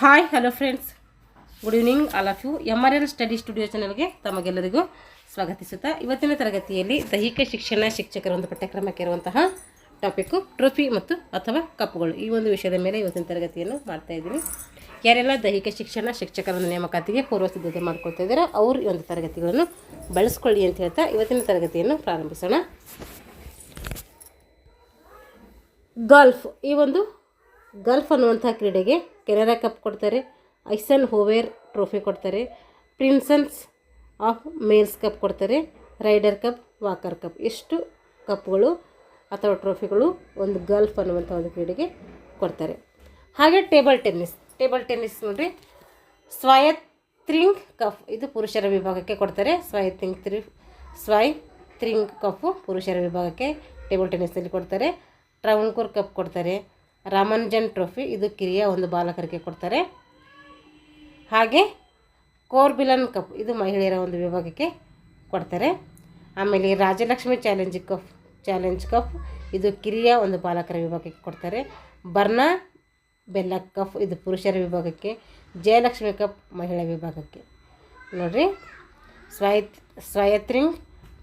Hi hello friends good evening all of you M R L study studio ಚಾನಲ್ಗೆ ತಮಗೆಲ್ಲರಿಗೂ ಸ್ವಾಗತಿಸುತ್ತಾ, ಇವತ್ತಿನ ತರಗತಿಯಲ್ಲಿ ದೈಹಿಕ ಶಿಕ್ಷಣ ಶಿಕ್ಷಕರ ಒಂದು ಪಠ್ಯಕ್ರಮಕ್ಕೆ ಇರುವಂತಹ ಟಾಪಿಕ್ಕು ಟ್ರೋಫಿ ಮತ್ತು ಅಥವಾ ಕಪ್ಪುಗಳು ಈ ಒಂದು ವಿಷಯದ ಮೇಲೆ ಇವತ್ತಿನ ತರಗತಿಯನ್ನು ಮಾಡ್ತಾ ಇದ್ದೀನಿ. ಯಾರೆಲ್ಲ ದೈಹಿಕ ಶಿಕ್ಷಣ ಶಿಕ್ಷಕರ ನೇಮಕಾತಿಗೆ ಪೂರ್ವ ಸಿದ್ಧತೆ ಮಾಡ್ಕೊಳ್ತಾ ಇದ್ದಾರೆ, ಅವರು ಈ ಒಂದು ತರಗತಿಗಳನ್ನು ಬಳಸ್ಕೊಳ್ಳಿ ಅಂತ ಹೇಳ್ತಾ ಇವತ್ತಿನ ತರಗತಿಯನ್ನು ಪ್ರಾರಂಭಿಸೋಣ. ಗಾಲ್ಫ್ ಈ ಒಂದು ಗಲ್ಫ್ ಅನ್ನುವಂಥ ಕ್ರೀಡೆಗೆ ಕೆನರಾ ಕಪ್ ಕೊಡ್ತಾರೆ, ಐಸನ್ ಹೋವೇರ್ ಟ್ರೋಫಿ ಕೊಡ್ತಾರೆ, ಪ್ರಿನ್ಸನ್ಸ್ ಆಫ್ ಮೇಲ್ಸ್ ಕಪ್ ಕೊಡ್ತಾರೆ, ರೈಡರ್ ಕಪ್, ವಾಕರ್ ಕಪ್. ಎಷ್ಟು ಕಪ್ಗಳು ಅಥವಾ ಟ್ರೋಫಿಗಳು ಒಂದು ಗಲ್ಫ್ ಅನ್ನುವಂಥ ಒಂದು ಕ್ರೀಡೆಗೆ ಕೊಡ್ತಾರೆ. ಹಾಗೆ ಟೇಬಲ್ ಟೆನ್ನಿಸ್. ಟೇಬಲ್ ಟೆನ್ನಿಸ್ ನೋಡಿರಿ ಸ್ವಯತ್ರಿಂಗ್ ಕಪ್ ಇದು ಪುರುಷರ ವಿಭಾಗಕ್ಕೆ ಕೊಡ್ತಾರೆ. ಸ್ವಯತ್ರಿಂಗ್ ತ್ರಿ, ಸ್ವಯ್ ತ್ರಿಂಗ್ ಕಫು ಪುರುಷರ ವಿಭಾಗಕ್ಕೆ ಟೇಬಲ್ ಟೆನ್ನಿಸ್ನಲ್ಲಿ ಕೊಡ್ತಾರೆ. ಟ್ರಾವನ್ಕೂರ್ ಕಪ್ ಕೊಡ್ತಾರೆ. ರಾಮನ್ಜನ್ ಟ್ರೋಫಿ, ಇದು ಕಿರಿಯ ಒಂದು ಬಾಲಕರಿಗೆ ಕೊಡ್ತಾರೆ. ಹಾಗೆ ಕೋರ್ಬಿಲನ್ ಕಪ್, ಇದು ಮಹಿಳೆಯರ ಒಂದು ವಿಭಾಗಕ್ಕೆ ಕೊಡ್ತಾರೆ. ಆಮೇಲೆ Rajalakshmi challenge cup challenge cup ಇದು ಕಿರಿಯ ಒಂದು ಬಾಲಕರ ವಿಭಾಗಕ್ಕೆ ಕೊಡ್ತಾರೆ. ಬರ್ನಾ ಬೆಲ್ಲ ಕಪ್ ಇದು ಪುರುಷರ ವಿಭಾಗಕ್ಕೆ, ಜಯಲಕ್ಷ್ಮಿ ಕಪ್ ಮಹಿಳಾ ವಿಭಾಗಕ್ಕೆ. ನೋಡಿರಿ, ಸ್ವಯತ್ ಸ್ವಯತ್ರಿಂಗ್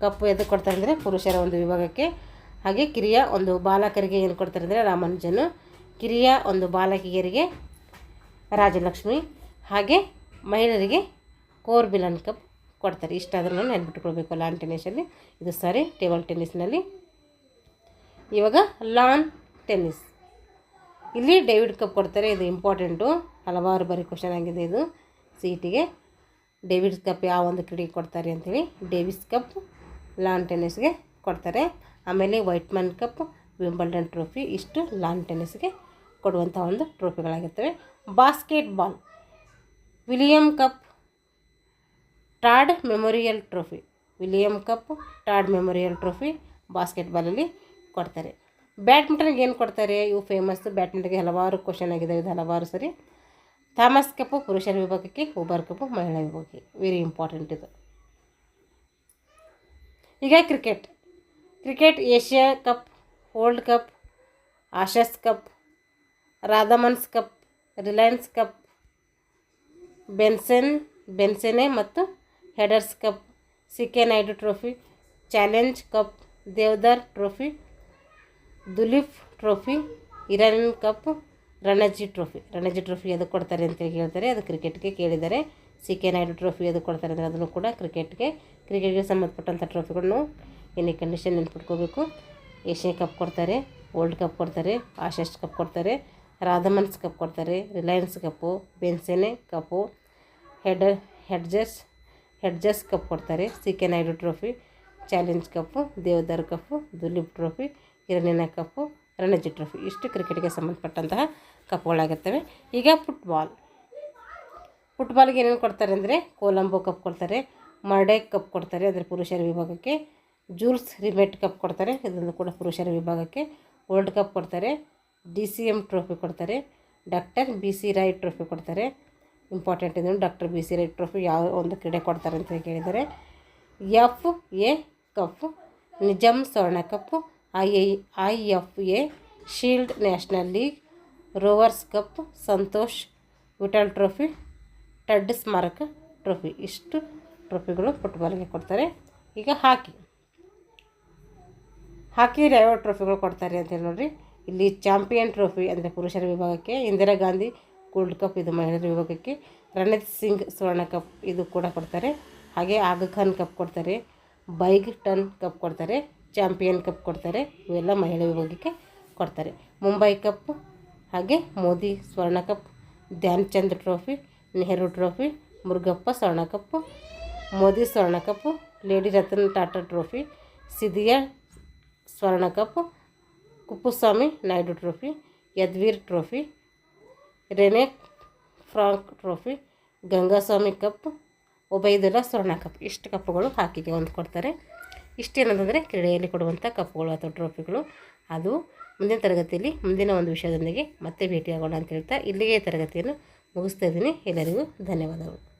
ಕಪ್ ಎದು ಕೊಡ್ತಾರೆ ಅಂದರೆ ಪುರುಷರ ಒಂದು ವಿಭಾಗಕ್ಕೆ. ಹಾಗೆ ಕಿರಿಯ ಒಂದು ಬಾಲಕರಿಗೆ ಏನು ಕೊಡ್ತಾರೆ ಅಂದರೆ ರಾಮಾನುಜನು. ಕಿರಿಯ ಒಂದು ಬಾಲಕಿಯರಿಗೆ ರಾಜಲಕ್ಷ್ಮಿ ಹಾಗೆ ಮಹಿಳೆಯರಿಗೆ ಕೋರ್ಬಿಲನ್ ಕಪ್ ಕೊಡ್ತಾರೆ. ಇಷ್ಟಾದ್ರೂ ನೆನ್ಬಿಟ್ಕೊಳ್ಬೇಕು ಲಾನ್ ಟೆನ್ನಿಸಲ್ಲಿ. ಇದು ಸಾರಿ, ಟೇಬಲ್ ಟೆನ್ನಿಸ್ನಲ್ಲಿ. ಇವಾಗ ಲಾನ್ ಟೆನ್ನಿಸ್. ಇಲ್ಲಿ ಡೇವಿಡ್ ಕಪ್ ಕೊಡ್ತಾರೆ. ಇದು ಇಂಪಾರ್ಟೆಂಟು. ಹಲವಾರು ಬಾರಿ ಕ್ವಶನ್ ಆಗಿದೆ ಇದು ಸೀಟಿಗೆ. ಡೇವಿಡ್ಸ್ ಕಪ್ ಯಾವ ಒಂದು ಕ್ರೀಡೆಗೆ ಕೊಡ್ತಾರೆ ಅಂತೇಳಿ ಡೇವಿಸ್ ಕಪ್ ಲಾನ್ ಟೆನ್ನಿಸ್ಗೆ ಕೊಡ್ತಾರೆ. ಆಮೇಲೆ ವೈಟ್ಮನ್ ಕಪ್ ವಿಂಬಲ್ಡನ್ ಟ್ರೋಫಿ ಇಷ್ಟು ಲಾನ್ ಟೆನ್ನಿಸ್ಗೆ ಕೊಡುವಂಥ ಒಂದು ಟ್ರೋಫಿಗಳಾಗಿರ್ತವೆ. Basketball, William cup, Todd memorial trophy. William cup, Todd memorial trophy ಬಾಸ್ಕೆಟ್ಬಾಲಲ್ಲಿ ಕೊಡ್ತಾರೆ. ಬ್ಯಾಡ್ಮಿಂಟನ್ಗೆ ಏನು ಕೊಡ್ತಾರೆ? ಇವು ಫೇಮಸ್ ಬ್ಯಾಡ್ಮಿಂಟನ್ಗೆ ಹಲವಾರು ಕ್ವಶನ್ ಆಗಿದೆ. ಇದು ಹಲವಾರು ಸರಿ. ಥಾಮಸ್ ಕಪ್ಪು, ಪುರುಷರ ವಿಭಾಗಕ್ಕೆ ಉಬರ್ ಕಪ್ಪು, ಮಹಿಳಾ ವಿಭಾಗಕ್ಕೆ. ವೆರಿ ಇಂಪಾರ್ಟೆಂಟ್ ಇದು. ಈಗ cricket. Cricket Asia cup world cup Ashes cup Rothmans cup Reliance cup Benson ಬೆನ್ಸೆನೆ ಮತ್ತು Hedges cup C K Naidu trophy challenge cup Deodhar trophy Duleep trophy Iran cup Ranji trophy Ranji trophy ಅದು ಕೊಡ್ತಾರೆ ಅಂತ ಹೇಳ್ತಾರೆ. ಅದು ಕ್ರಿಕೆಟ್ಗೆ ಕೇಳಿದ್ದಾರೆ. C K Naidu trophy ಅದು ಕೊಡ್ತಾರೆ ಅಂದರೆ ಅದನ್ನು ಕೂಡ ಕ್ರಿಕೆಟ್ಗೆ ಕ್ರಿಕೆಟ್ಗೆ ಸಂಬಂಧಪಟ್ಟಂಥ ಟ್ರೋಫಿಗಳನ್ನು ಏನೇ ಕಂಡೀಷನ್ ನೆನ್ಪಿಟ್ಕೋಬೇಕು. ಏಷ್ಯನ್ ಕಪ್ ಕೊಡ್ತಾರೆ ವರ್ಲ್ಡ್ ಕಪ್ ಕೊಡ್ತಾರೆ ಆಶಸ್ ಕಪ್ ಕೊಡ್ತಾರೆ ರಾಧಮನ್ಸ್ ಕಪ್ ಕೊಡ್ತಾರೆ Reliance cup ಬೆನ್ಸೆನೆ cup head Hedges Hedges cup ಕೊಡ್ತಾರೆ C K Naidu trophy challenge cup Deodhar cup Duleep trophy ಹಿರಣ್ಯನ cup Ranji trophy ಇಷ್ಟು ಕ್ರಿಕೆಟ್ಗೆ ಸಂಬಂಧಪಟ್ಟಂತಹ ಕಪ್ಗಳಾಗಿರ್ತವೆ ಈಗ ಫುಟ್ಬಾಲ್ ಫುಟ್ಬಾಲ್ಗೆ ಏನೇನು ಕೊಡ್ತಾರೆ ಅಂದರೆ ಕೊಲಂಬೋ ಕಪ್ ಕೊಡ್ತಾರೆ ಮರ್ಡೆ ಕಪ್ ಕೊಡ್ತಾರೆ, ಅದರ ಪುರುಷರ ವಿಭಾಗಕ್ಕೆ. ಜೂಲ್ಸ್ ರಿಮೆಟ್ ಕಪ್ ಕೊಡ್ತಾರೆ. ಇದನ್ನು ಕೂಡ ಪುರುಷರ ವಿಭಾಗಕ್ಕೆ ವರ್ಲ್ಡ್ ಕಪ್ ಕೊಡ್ತಾರೆ. ಡಿ ಸಿ ಎಂ ಟ್ರೋಫಿ ಕೊಡ್ತಾರೆ. Doctor B C Roy trophy ಕೊಡ್ತಾರೆ. ಇಂಪಾರ್ಟೆಂಟ್ ಇದನ್ನು doctor B C Roy trophy ಯಾವ ಒಂದು ಕ್ರೀಡೆ ಕೊಡ್ತಾರೆ ಅಂತ ಕೇಳಿದರೆ, ಎಫ್ ಎ ಕಪ್ ನಿಜಾಮ್ ಸ್ವರ್ಣ cup, I I I F A, shield national league, Rovers cup, Santosh, Vittal trophy, Todd ಸ್ಮಾರಕ ಟ್ರೋಫಿ. ಇಷ್ಟು ಟ್ರೋಫಿಗಳು ಫುಟ್ಬಾಲ್ಗೆ ಕೊಡ್ತಾರೆ. ಈಗ ಹಾಕಿ. ಹಾಕಿ ಡ್ರೈವರ್ ಟ್ರೋಫಿಗಳು ಕೊಡ್ತಾರೆ ಅಂತೇಳಿ ನೋಡಿರಿ. ಇಲ್ಲಿ ಚಾಂಪಿಯನ್ ಟ್ರೋಫಿ ಅಂದರೆ ಪುರುಷರ ವಿಭಾಗಕ್ಕೆ, ಇಂದಿರಾ ಗಾಂಧಿ ಗೋಲ್ಡ್ ಕಪ್ ಇದು ಮಹಿಳೆಯರ ವಿಭಾಗಕ್ಕೆ, ರಣಜಿತ್ ಸಿಂಗ್ ಸುವರ್ಣ ಕಪ್ ಇದು ಕೂಡ ಕೊಡ್ತಾರೆ. ಹಾಗೆ ಆಗ ಖಾನ್ ಕಪ್ ಕೊಡ್ತಾರೆ, ಬೈಗ್ ಟನ್ ಕಪ್ ಕೊಡ್ತಾರೆ, ಚಾಂಪಿಯನ್ ಕಪ್ ಕೊಡ್ತಾರೆ, ಇವೆಲ್ಲ ಮಹಿಳಾ ವಿಭಾಗಕ್ಕೆ ಕೊಡ್ತಾರೆ. ಮುಂಬೈ ಕಪ್ ಹಾಗೆ ಮೋದಿ ಸ್ವರ್ಣ cup Dhyan Chand trophy Nehru trophy Murugappa ಸ್ವರ್ಣ ಕಪ್ ಮೋದಿ ಸ್ವರ್ಣ cup lady Ratan Tata trophy Scindia ಸ್ವರ್ಣ cup, Kuppuswamy Naidu trophy, Yadvir trophy Rene Frank trophy, Gangaswamy cup Obaidullah ಸ್ವರ್ಣ ಕಪ್. ಇಷ್ಟು ಕಪ್ಗಳು ಹಾಕಿಗೆ ಒಂದು ಕೊಡ್ತಾರೆ. ಇಷ್ಟೇನಂತಂದರೆ ಕ್ರೀಡೆಯಲ್ಲಿ ಕೊಡುವಂಥ ಕಪ್ಗಳು ಅಥವಾ ಟ್ರೋಫಿಗಳು. ಅದು ಮುಂದಿನ ತರಗತಿಯಲ್ಲಿ ಮುಂದಿನ ಒಂದು ವಿಷಯದೊಂದಿಗೆ ಮತ್ತೆ ಭೇಟಿಯಾಗೋಣ ಅಂತ ಹೇಳ್ತಾ ಇಲ್ಲಿಗೆ ತರಗತಿಯನ್ನು ಮುಗಿಸ್ತಾ ಇದ್ದೀನಿ. ಎಲ್ಲರಿಗೂ ಧನ್ಯವಾದಗಳು.